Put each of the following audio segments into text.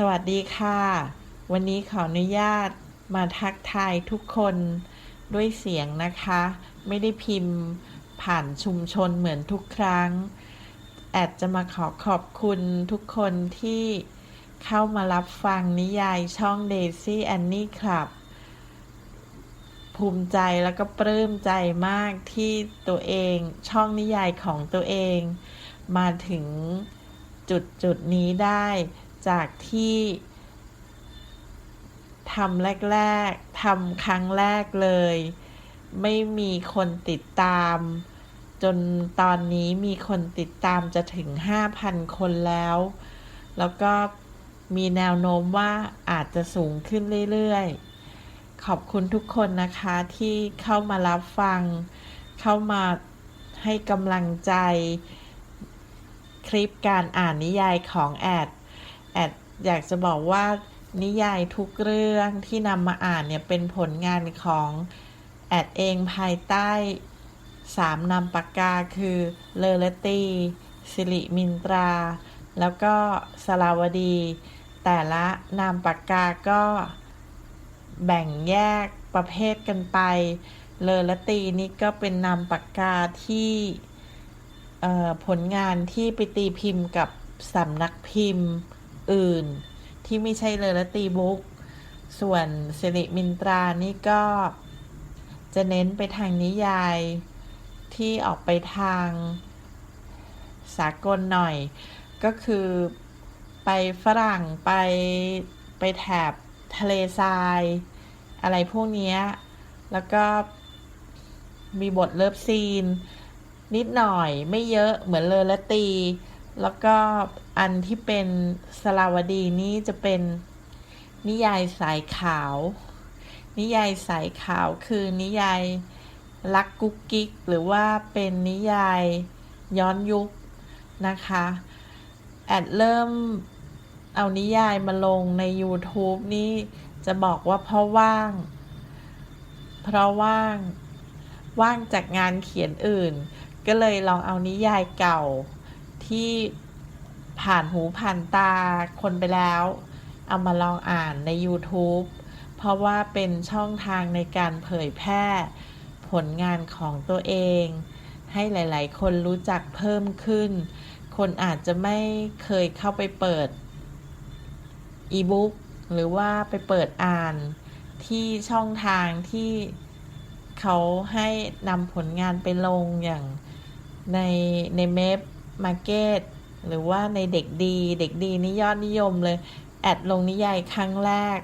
สวัสดีค่ะ วันนี้ขออนุญาตมาทักทายทุกคนด้วยเสียงนะคะ ไม่ได้พิมพ์ผ่านชุมชนเหมือนทุกครั้ง แอดจะมาขอขอบคุณทุกคนที่เข้ามารับฟังนิยายช่อง Daisy Annie Club ภูมิใจแล้วก็ปลื้มใจมากที่ตัวเองช่องนิยายของตัวเอง มาถึงจุดจุดนี้ได้ จากที่ทำแรก ๆทำครั้งแรกเลย ไม่มีคนติดตาม จนตอนนี้มีคนติดตามจะถึง 5,000 คนแล้ว แล้วก็มีแนวโน้มว่าอาจจะสูงขึ้นเรื่อยๆ ขอบคุณทุกคนนะคะที่เข้ามารับฟัง เข้ามาให้กำลังใจ คลิปการอ่านนิยายของแอด แอดอยากจะบอกว่านิยายทุกเรื่องที่นำมาอ่านเนี่ยเป็นผลงานของแอดเองภายใต้สามนามปากกาคือเลอเลตีสิริมินตรา แล้วก็สลาวดี แต่ละนามปากกาก็แบ่งแยกประเภทกันไป เลอและตีนี่ก็เป็นนามปากกาที่ผลงานที่ไปตีพิมพ์กับสำนักพิมพ์ อื่น ที่ไม่ใช่เลอและตีบุ๊กส่วนสิริมินตรานี่ก็จะเน้นไปทางนิยายที่ออกไปทางสากลหน่อย ก็คือไปฝรั่งไปไปแถบทะเลทราย อะไรพวกนี้ แล้วก็มีบทเลิฟซีน นิดหน่อยไม่เยอะเหมือนเลอและตี แล้วก็อันที่เป็นสลาวดีนี่จะเป็นนิยายสายขาว นิยายสายขาวคือนิยายรักกุ๊กกิ๊กหรือว่าเป็นนิยายย้อนยุคนะคะ แอดเริ่มเอานิยายมาลงใน YouTube นี่จะบอกว่าเพราะว่าง เพราะว่างว่างจากงานเขียนอื่น ก็เลยลองเอานิยายเก่า ที่ผ่านหูผ่านตาคนไปแล้ว เอามาลองอ่านใน YouTube เพราะว่าเป็นช่องทางในการเผยแพร่ผลงานของตัวเอง ให้หลาย ๆ คนรู้จักเพิ่มขึ้น คนอาจจะไม่เคยเข้าไปเปิดอีบุ๊กหรือว่าไปเปิดอ่านที่ช่องทางที่เขาให้นำผลงานไปลงอย่างในในเมฟ มาร์เก็ตหรือว่าในเด็กดี เด็กดีนี่ยอดนิยมเลย แอดลงนิยายครั้งแรก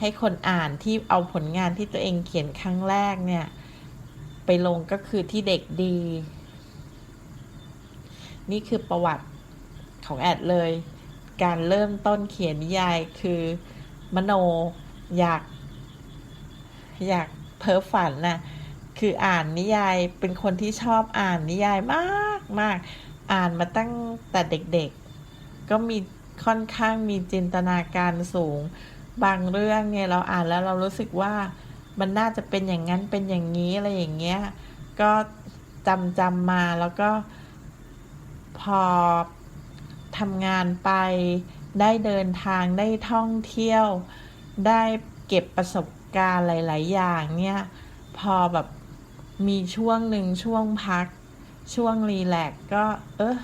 ให้คนอ่านที่เอาผลงานที่ตัวเองเขียนครั้งแรกเนี่ย ไปลงก็คือที่เด็กดี นี่คือประวัติของแอดเลย การเริ่มต้นเขียนนิยายคือมโนอยาก อยากเพ้อฝันนะ่ะคืออ่านนิยายเป็นคนที่ชอบอ่านนิยายมากมาก อ่านมาตั้งแต่เด็กๆ ก็มีค่อนข้างมีจินตนาการสูง บางเรื่องเนี่ยเราอ่านแล้วเรารู้สึกว่ามันน่าจะเป็นอย่างนั้นเป็นอย่างนี้อะไรอย่างเงี้ย ก็จำจำมาแล้วก็พอทำงานไป ได้เดินทางได้ท่องเที่ยว ได้เก็บประสบการณ์หลาย ๆ อย่างเนี่ย พอแบบมีช่วงหนึ่งช่วงพัก ช่วงรีแลกก็ เออ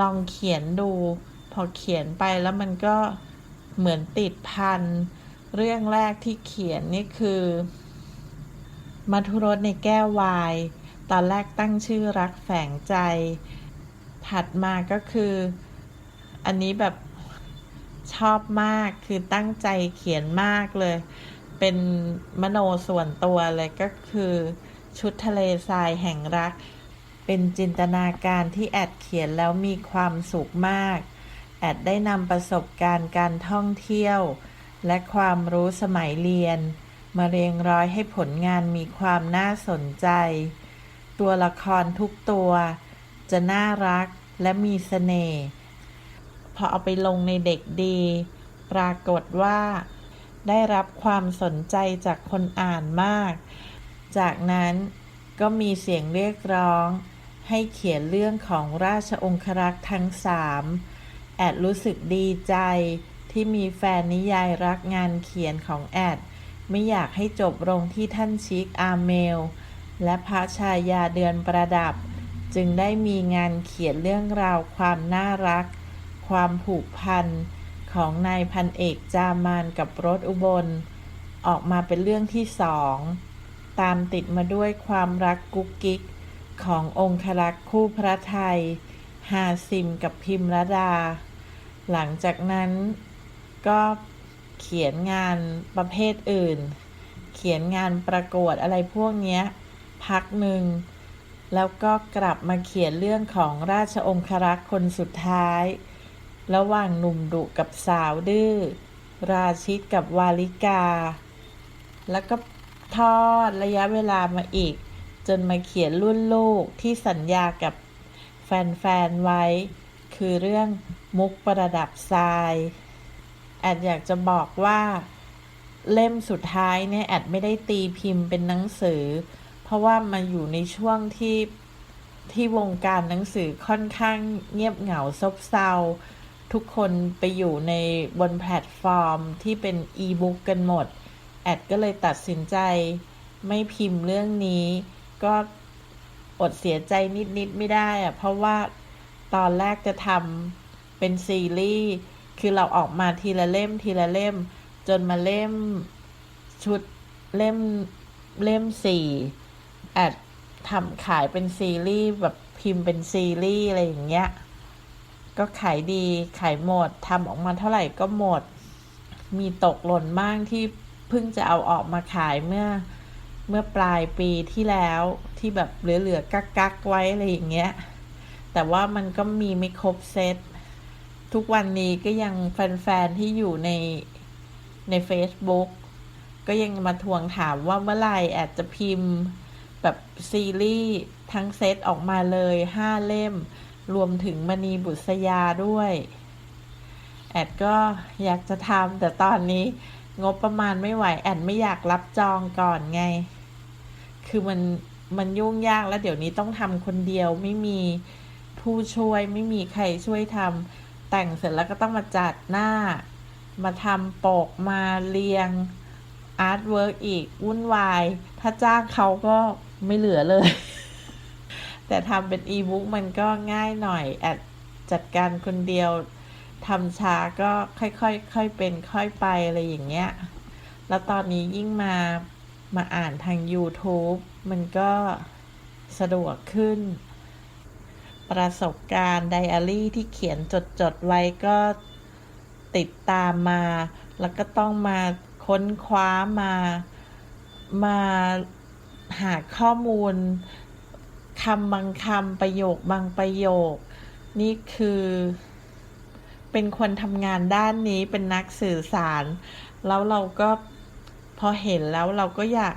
ลองเขียนดู พอเขียนไปแล้วมันก็เหมือนติดพัน เรื่องแรกที่เขียนนี่คือมัทุรสในแก้ววาย ตอนแรกตั้งชื่อรักแฝงใจ ถัดมาก็คือ อันนี้แบบชอบมากคือตั้งใจเขียนมากเลย เป็นมโนส่วนตัวเลยก็คือชุดทะเลทรายแห่งรัก เป็นจินตนาการที่แอดเขียนแล้วมีความสุขมาก แอดได้นำประสบการณ์การท่องเที่ยว และความรู้สมัยเรียน มาเรียงร้อยให้ผลงานมีความน่าสนใจ ตัวละครทุกตัว จะน่ารักและมีสเสน่ห์พอเอาไปลงในเด็กดี ปรากฏว่า ได้รับความสนใจจากคนอ่านมาก จากนั้นก็มีเสียงเรียกร้อง ให้เขียนเรื่องของราชองครักษ์ทั้งสามแอดรู้สึกดีใจที่มีแฟนนิยายรักงานเขียนของแอด ไม่อยากให้จบลงที่ท่านชิคอาเมล และพระชายาเดือนประดับ จึงได้มีงานเขียนเรื่องราวความน่ารัก ความผูกพัน ของนายพันเอกจามานกับรถอุบล ออกมาเป็นเรื่องที่สอง ตามติดมาด้วยความรักกุ๊กกิ๊ก ขององครักษ์คู่พระไทยฮาซิมกับพิมรดา หลังจากนั้นก็เขียนงานประเภทอื่น เขียนงานประกวดอะไรพวกเนี้ยพักหนึ่ง แล้วก็กลับมาเขียนเรื่องของราชองครักษ์คนสุดท้าย ระหว่างหนุ่มดุกับสาวดื้อ ราชิตกับวาลิกา แล้วก็ทอดระยะเวลามาอีก จนมาเขียนรุ่นลูกที่สัญญากับแฟน ๆ ไว้ คือเรื่องมุกประดับทรายแอดอยากจะบอกว่า เล่มสุดท้ายเนี่ยแอดไม่ได้ตีพิมพ์เป็นหนังสือ เพราะว่ามาอยู่ในช่วงที่ที่วงการหนังสือค่อนข้างเงียบเหงาซบเซาทุกคนไปอยู่ในบนแพลตฟอร์มที่เป็นอีบุ๊กกันหมด แอดก็เลยตัดสินใจ ไม่พิมพ์เรื่องนี้ ก็อดเสียใจนิด ๆ ไม่ได้อะเพราะว่าตอนแรกจะทำเป็นซีรีส์ คือเราออกมาทีละเล่มทีละเล่ม จนมาเล่มชุดเล่มเล่มสี่แอดทำขายเป็นซีรีส์แบบพิมพ์เป็นซีรีส์อะไรอย่างเงี้ย ก็ขายดีขายหมดทำออกมาเท่าไหร่ก็หมด มีตกหล่นบ้างที่เพิ่งจะเอาออกมาขายเมื่อ เมื่อปลายปีที่แล้วที่แบบเหลือๆกักๆไว้อะไรอย่างเงี้ย แต่ว่ามันก็มีไม่ครบเซต ทุกวันนี้ก็ยังแฟนๆที่อยู่ในใน Facebook ก็ยังมาทวงถามว่าเมื่อไหร่แอดจะพิมพ์แบบซีรีส์ทั้งเซตออกมาเลยห้าเล่ม รวมถึงมณีบุษยาด้วย แอดก็อยากจะทำแต่ตอนนี้ งบประมาณไม่ไหว แอดไม่อยากรับจองก่อนไง คือมันมันยุ่งยากแล้วเดี๋ยวนี้ต้องทำคนเดียวไม่มีผู้ช่วยไม่มีใครช่วยทำแต่งเสร็จแล้วก็ต้องมาจัดหน้า มาทำปกมาเรียงอาร์ตเวิร์กอีกวุ่นวาย ถ้าจ้างเขาก็ไม่เหลือเลย แต่ทำเป็นอีบุ๊กมันก็ง่ายหน่อยแอดจัดการคนเดียว ทำช้าก็ค่อยๆค่อยเป็นค่อยไปอะไรอย่างเงี้ย แล้วตอนนี้ยิ่งมามาอ่านทาง YouTube มันก็สะดวกขึ้น ประสบการณ์ไดอารี่ที่เขียนจด ๆ ไว้ก็ติดตามมา แล้วก็ต้องมาค้นคว้ามามาหาข้อมูลคำบางคำประโยคบางประโยค นี่คือ เป็นคนทำงานด้านนี้เป็นนักสื่อสาร แล้วเราก็พอเห็นแล้วเราก็อยาก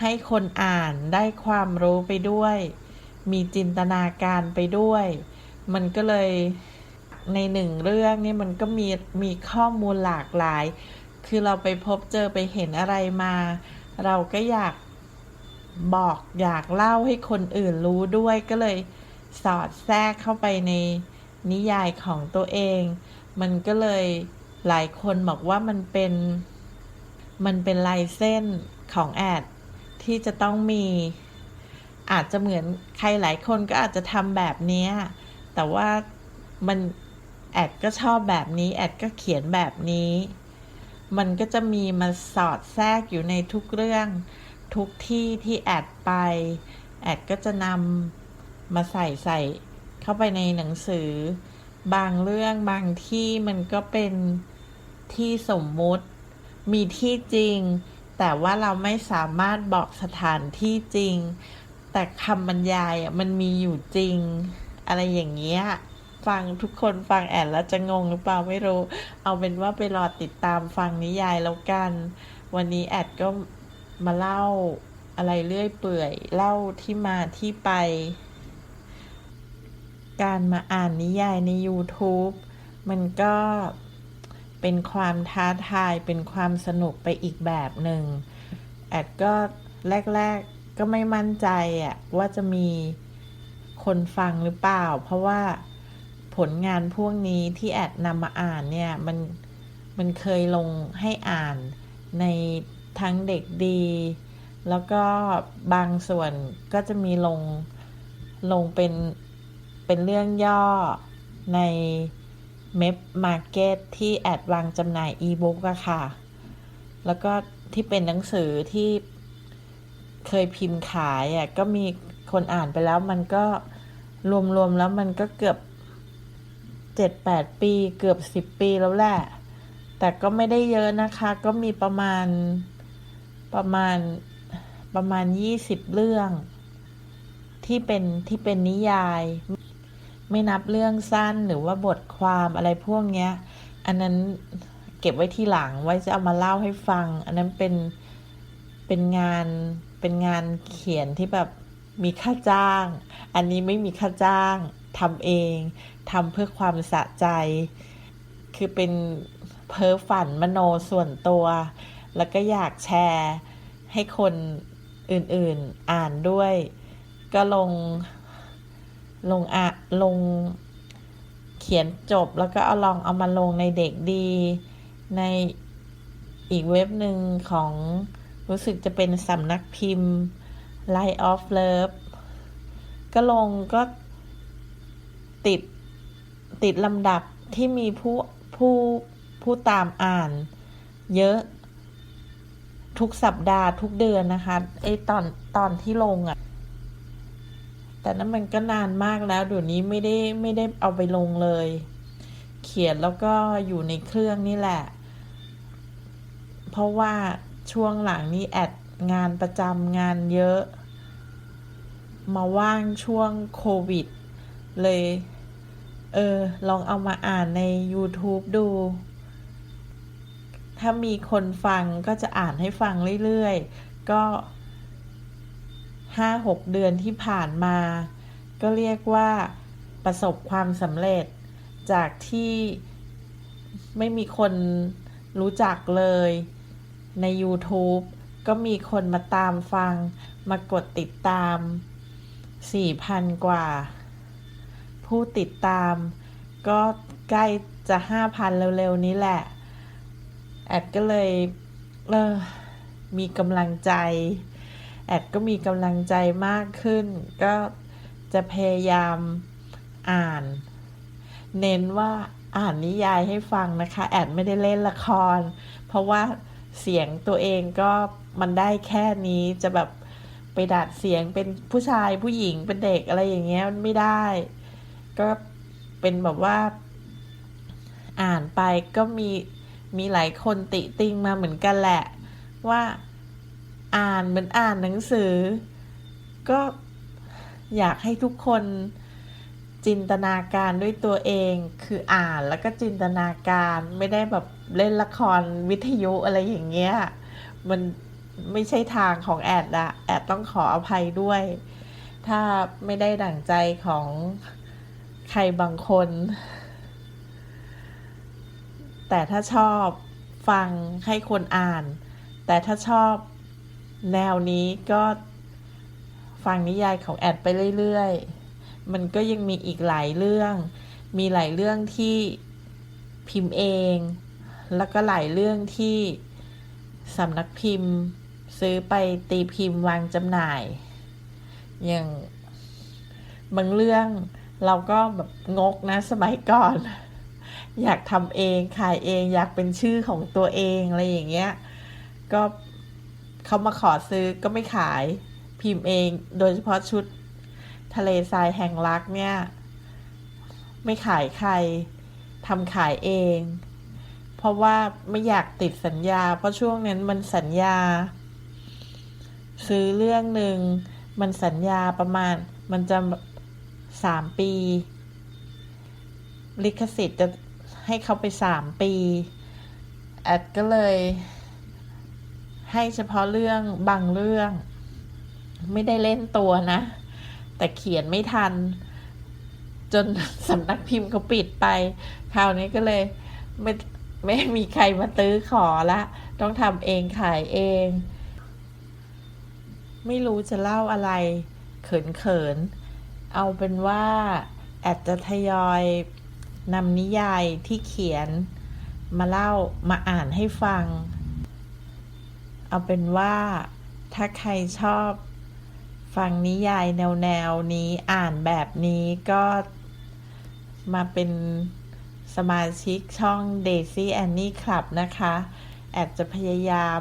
ให้คนอ่านได้ความรู้ไปด้วย มีจินตนาการไปด้วย มันก็เลยในหนึ่งเรื่องนี่มันก็มีมีข้อมูลหลากหลาย คือเราไปพบเจอไปเห็นอะไรมา เราก็อยากบอกอยากเล่าให้คนอื่นรู้ด้วยก็เลยสอดแทรกเข้าไปใน นิยายของตัวเอง มันก็เลยหลายคนบอกว่ามันเป็น มันเป็นลายเส้นของแอดที่จะต้องมี อาจจะเหมือนใครหลายคนก็อาจจะทำแบบนี้ แต่ว่ามันแอดก็ชอบแบบนี้ แอดก็เขียนแบบนี้ มันก็จะมีมาสอดแทรกอยู่ในทุกเรื่อง ทุกที่ที่แอดไป แอดก็จะนำมาใส่ใส่ เข้าไปในหนังสือ บางเรื่องบางที่มันก็เป็นที่สมมุติ มีที่จริง แต่ว่าเราไม่สามารถบอกสถานที่จริง แต่คำบรรยายมันมีอยู่จริง อะไรอย่างเงี้ยฟังทุกคนฟังแอดแล้วจะงงหรือเปล่าไม่รู้ เอาเป็นว่าไปรอติดตามฟังนิยายแล้วกัน วันนี้แอดก็มาเล่าอะไรเรื่อยเปื่อย เล่าที่มาที่ไป การมาอ่านนิยายใน YouTube มันก็เป็นความท้าทายเป็นความสนุกไปอีกแบบหนึ่งแอดก็แรก ๆ ก็ไม่มั่นใจอะว่าจะมีคนฟังหรือเปล่า เพราะว่าผลงานพวกนี้ที่แอดนำมาอ่านเนี่ย มันมันเคยลงให้อ่านในทั้งเด็กดี แล้วก็บางส่วนก็จะมีลงลงเป็น เป็นเรื่องย่อในเม็บมาร์เก็ตที่แอดวางจำหน่ายอีบุ๊กอะค่ะ แล้วก็ที่เป็นหนังสือที่เคยพิมพ์ขายอะก็มีคนอ่านไปแล้วมันก็รวมๆแล้วมันก็เกือบเจ็ดแปดปีเกือบสิบปีแล้วแหละ แต่ก็ไม่ได้เยอะนะคะ ก็มีประมาณประมาณประมาณยี่สิบเรื่อง ที่เป็นที่เป็นนิยาย ไม่นับเรื่องสั้นหรือว่าบทความอะไรพวกเนี้ย อันนั้นเก็บไว้ที่หลังไว้จะเอามาเล่าให้ฟัง อันนั้นเป็นเป็นงานเป็นงานเขียนที่แบบมีค่าจ้าง อันนี้ไม่มีค่าจ้างทำเองทำเพื่อความสะใจ คือเป็นเพ้อฝันมโนส่วนตัว แล้วก็อยากแชร์ให้คนอื่นๆอ่านด้วย ก็ลง ลงอะลงเขียนจบแล้วก็เอาลองเอามาลงในเด็กดี ในอีกเว็บหนึ่งของรู้สึกจะเป็นสำนักพิมพ์ Light of Love ก็ลงก็ติดติดลำดับที่มีผู้ผู้ผู้ตามอ่าน เยอะทุกสัปดาห์ทุกเดือนนะคะไอตอนตอนที่ลงอะ่ะ แต่นั้นมันก็นานมากแล้วเดี๋ยวนี้ไม่ได้ไม่ได้เอาไปลงเลย เขียนแล้วก็อยู่ในเครื่องนี่แหละ เพราะว่าช่วงหลังนี้แอดงานประจำงานเยอะ มาว่างช่วงโควิด เลย เออ ลองเอามาอ่านใน YouTube ดู ถ้ามีคนฟังก็จะอ่านให้ฟังเรื่อยๆ ก็ ห้าหกเดือนที่ผ่านมา ก็เรียกว่าประสบความสำเร็จ จากที่ไม่มีคนรู้จักเลยใน YouTube ก็มีคนมาตามฟัง มากดติดตาม 4,000 กว่า ผู้ติดตาม ก็ใกล้จะ 5,000 เร็ว ๆ นี้แหละ แอดก็เลยเออมีกำลังใจ แอดก็มีกำลังใจมากขึ้น ก็จะพยายามอ่าน เน้นว่าอ่านนิยายให้ฟังนะคะ แอดไม่ได้เล่นละคร เพราะว่าเสียงตัวเองก็มันได้แค่นี้จะแบบไปดัดเสียงเป็นผู้ชายผู้หญิงเป็นเด็กอะไรอย่างเงี้ยมันไม่ได้ ก็เป็นแบบว่า อ่านไปก็มีมีหลายคนติติงมาเหมือนกันแหละ ว่า อ่านเหมือนอ่านหนังสือ ก็อยากให้ทุกคนจินตนาการด้วยตัวเองคืออ่านแล้วก็จินตนาการไม่ได้แบบเล่นละครวิทยุอะไรอย่างเงี้ยมันไม่ใช่ทางของแอดอะแอดต้องขออภัยด้วย ถ้าไม่ได้ดั่งใจของใครบางคน แต่ถ้าชอบฟังให้คนอ่าน แต่ถ้าชอบ แนวนี้ก็ฟังนิยายของแอดไปเรื่อยๆ มันก็ยังมีอีกหลายเรื่อง มีหลายเรื่องที่พิมพ์เอง แล้วก็หลายเรื่องที่สำนักพิมพ์ซื้อไปตีพิมพ์วางจำหน่าย อย่างบางเรื่องเราก็แบบงกนะสมัยก่อน อยากทำเองขายเองอยากเป็นชื่อของตัวเองอะไรอย่างเงี้ย ก็ เขามาขอซื้อก็ไม่ขาย พิมพ์เองโดยเฉพาะชุด ทะเลทรายแห่งรักเนี่ย ไม่ขายใครทำขายเอง เพราะว่าไม่อยากติดสัญญา เพราะช่วงนั้นมันสัญญา ซื้อเรื่องหนึ่งมันสัญญาประมาณมันจะสามปี ลิขสิทธิ์จะให้เขาไปสามปี แอดก็เลย ให้เฉพาะเรื่องบางเรื่อง ไม่ได้เล่นตัวนะ แต่เขียนไม่ทัน จนสำนักพิมพ์เขาปิดไป คราวนี้ก็เลยไม่ไม่มีใครมาตื้อขอละ ต้องทำเองขายเอง ไม่รู้จะเล่าอะไร เขินเขิน เอาเป็นว่าแอดจะทยอยนำนิยายที่เขียนมาเล่ามาอ่านให้ฟัง เอาเป็นว่า ถ้าใครชอบ ฟังนิยายแนวแนวนี้อ่านแบบนี้ก็มาเป็นสมาชิกช่อง Daisy Annie Club นะคะ แอดจะพยายาม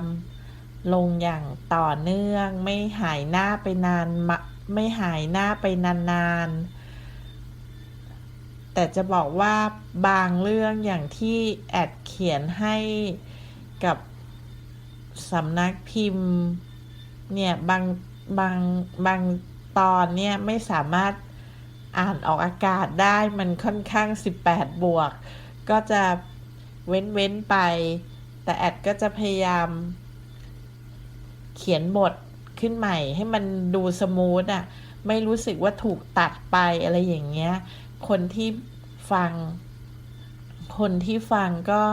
ลงอย่างต่อเนื่อง ไม่หายหน้าไปนาน ไม่หายหน้าไปนานๆ แต่จะบอกว่าบางเรื่องอย่างที่แอดเขียนให้กับ สำนักพิมพ์ เนี่ยบางบางบางตอนเนี่ยไม่สามารถอ่านออกอากาศได้มันค่อนข้าง 18 บวก ก็จะเว้นเว้นไป แต่แอดก็จะพยายาม เขียนบทขึ้นใหม่ ให้มันดูสมูทอะ ไม่รู้สึกว่าถูกตัดไปอะไรอย่างเงี้ย คนที่ฟัง คนที่ฟังก็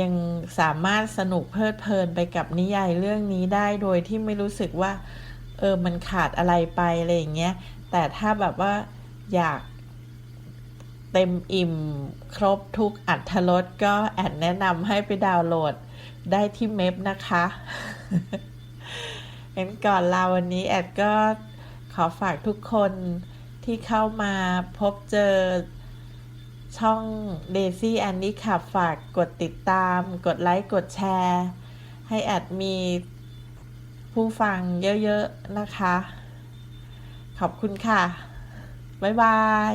ยังสามารถสนุกเพลิดเพลินไปกับนิยายเรื่องนี้ได้โดยที่ไม่รู้สึกว่าเออมันขาดอะไรไปอะไรอย่างเงี้ยแต่ถ้าแบบว่าอยากเต็มอิ่มครบทุกอัธรสก็แอดแนะนำให้ไปดาวน์โหลดได้ที่เมพนะคะงั้นก่อนลาวันนี้แอดก็ขอฝากทุกคนที่เข้ามาพบเจอ ช่อง Daisy Annie ค่ะฝากกดติดตาม กดไลค์ กดแชร์ ให้แอดมีผู้ฟังเยอะ ๆ นะคะ ขอบคุณค่ะ บ๊ายบาย